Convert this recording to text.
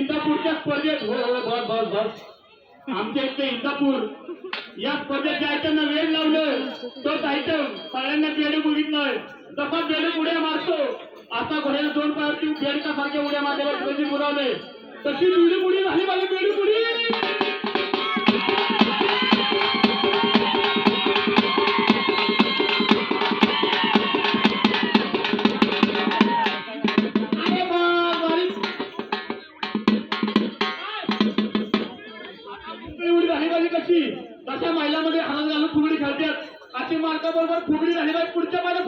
इंदापूरच्या स्पर्धेत हो हो बस बस बस. आमच्या इथे इंदापूर. या स्पर्धेत ज्या वेळ लावलं तोच आयटम सगळ्यांना बेडे बघितलंय जसा बेडे उड्या मारतो. आता घोड्याला दोन पायावरती बेडका सारख्या उड्या मारल्यावर कधी बुलावले तशी बेडू बुडी झाली माझी बेडी बुडी. कशी तशा महिलांमध्ये हात घालून फुगडी खेळतात. अशी मार्का बरोबर फुगडी झाली पाहिजे पुढच्या महिला